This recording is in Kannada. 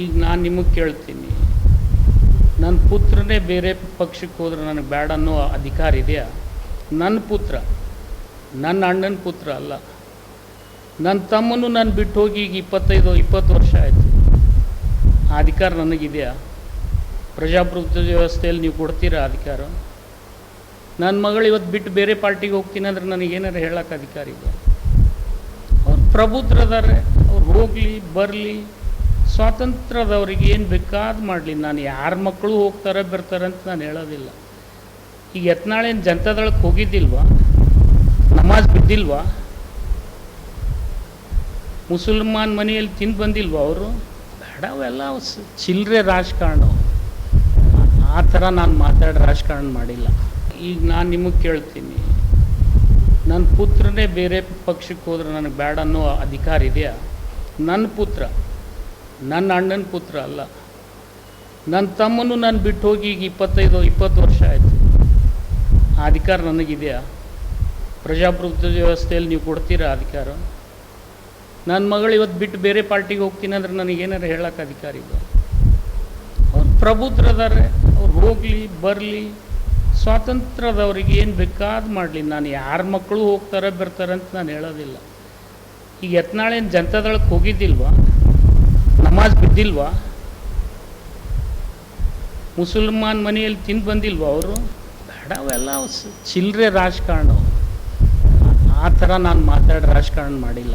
ಈಗ ನಾನು ನಿಮಗೆ ಕೇಳ್ತೀನಿ. ನನ್ನ ಪುತ್ರನೇ ಬೇರೆ ಪಕ್ಷಕ್ಕೆ ಹೋದ್ರೆ ನನಗೆ ಬೇಡ ಅನ್ನೋ ಅಧಿಕಾರ ಇದೆಯಾ? ನನ್ನ ಪುತ್ರ ನನ್ನ ಅಣ್ಣನ ಪುತ್ರ ಅಲ್ಲ. ನನ್ನ ತಮ್ಮನು ನಾನು ಬಿಟ್ಟು ಹೋಗಿ ಈಗ ಇಪ್ಪತ್ತೈದು, ಇಪ್ಪತ್ತು ವರ್ಷ ಆಯಿತು. ಆ ಅಧಿಕಾರ ನನಗಿದೆಯಾ? ಪ್ರಜಾಪ್ರಭುತ್ವ ವ್ಯವಸ್ಥೆಯಲ್ಲಿ ನೀವು ಕೊಡ್ತೀರಾ ಅಧಿಕಾರ? ನನ್ನ ಮಗಳು ಇವತ್ತು ಬಿಟ್ಟು ಬೇರೆ ಪಾರ್ಟಿಗೆ ಹೋಗ್ತೀನಿ ಅಂದ್ರೆ ನನಗೆ ಏನಾರು ಹೇಳೋಕೆ ಅಧಿಕಾರ ಇದೆ ಅವ್ರು ಪ್ರಬುದ್ಧರದಾರೆ ಅವ್ರು ಹೋಗಲಿ, ಬರಲಿ ಸ್ವಾತಂತ್ರ್ಯದವ್ರಿಗೆ ಏನು ಬೇಕಾದ ಮಾಡಲಿ. ನಾನು ಯಾರ ಮಕ್ಕಳು ಹೋಗ್ತಾರೆ ಬರ್ತಾರೆ ಅಂತ ನಾನು ಹೇಳೋದಿಲ್ಲ. ಈಗ ಯತ್ನಾಳೇನು ಜನತಾದಳಕ್ಕೆ ಹೋಗಿದ್ದಿಲ್ವಾ? ನಮಾಜ್ ಬಿದ್ದಿಲ್ವಾ? ಮುಸಲ್ಮಾನ್ ಮನೆಯಲ್ಲಿ ತಿಂದು ಬಂದಿಲ್ವಾ ಅವರು? ಬೇಡ ಅವೆಲ್ಲ ಸ್- ಚಿಲ್ಲರೆ ರಾಜಕಾರಣ. ಆ ಥರ ನಾನು ಮಾತಾಡಿ ರಾಜಕಾರಣ ಮಾಡಿಲ್ಲ. ಈಗ ನಾನು ನಿಮಗೆ ಕೇಳ್ತೀನಿ. ನನ್ನ ಪುತ್ರನೇ ಬೇರೆ ಪಕ್ಷಕ್ಕೆ ಹೋದ್ರೆ ನನಗೆ ಬೇಡ ಅನ್ನೋ ಅಧಿಕಾರ ಇದೆಯಾ? ನನ್ನ ಪುತ್ರ. ನನ್ನ ಅಣ್ಣನ ಪುತ್ರ ಅಲ್ಲ. ನನ್ನ ತಮ್ಮನು ನಾನು ಬಿಟ್ಟು ಹೋಗಿ ಈಗ ಇಪ್ಪತ್ತೈದು, ಇಪ್ಪತ್ತು ವರ್ಷ ಆಯಿತು. ಆ ಅಧಿಕಾರ ನನಗಿದೆಯಾ? ಪ್ರಜಾಪ್ರಭುತ್ವ ವ್ಯವಸ್ಥೆಯಲ್ಲಿ ನೀವು ಕೊಡ್ತೀರಾ ಅಧಿಕಾರ? ನನ್ನ ಮಗಳು ಇವತ್ತು ಬಿಟ್ಟು ಬೇರೆ ಪಾರ್ಟಿಗೆ ಹೋಗ್ತೀನಿ ಅಂದರೆ ನನಗೆ ಏನಾರು ಹೇಳೋಕೆ ಅಧಿಕಾರ ಇದು ಅವ್ರು ಪ್ರಬುದ್ಧರದಾರೆ ಅವ್ರು ಹೋಗಲಿ, ಬರಲಿ, ಸ್ವಾತಂತ್ರ್ಯದವ್ರಿಗೆ ಏನು ಬೇಕಾದ ಮಾಡಲಿ. ನಾನು ಯಾರ ಮಕ್ಕಳು ಹೋಗ್ತಾರೆ, ಬರ್ತಾರೆ ಅಂತ ನಾನು ಹೇಳೋದಿಲ್ಲ. ಈಗ ಯತ್ನಾಳೇನು ಜನತಾದಳಕ್ಕೆ ಹೋಗಿದ್ದಿಲ್ವಾ? ನಮಾಜ್ ಬಿದ್ದಿಲ್ವಾ? ಮುಸಲ್ಮಾನ್ ಮನೆಯಲ್ಲಿ ತಿಂದು ಬಂದಿಲ್ವಾ ಅವರು? ಬೇಡವೆಲ್ಲ ಚಿಲ್ಲರೆ ರಾಜಕಾರಣ. ಆ ಥರ ನಾನು ಮಾತಾಡಿ ರಾಜಕಾರಣ ಮಾಡಿಲ್ಲ.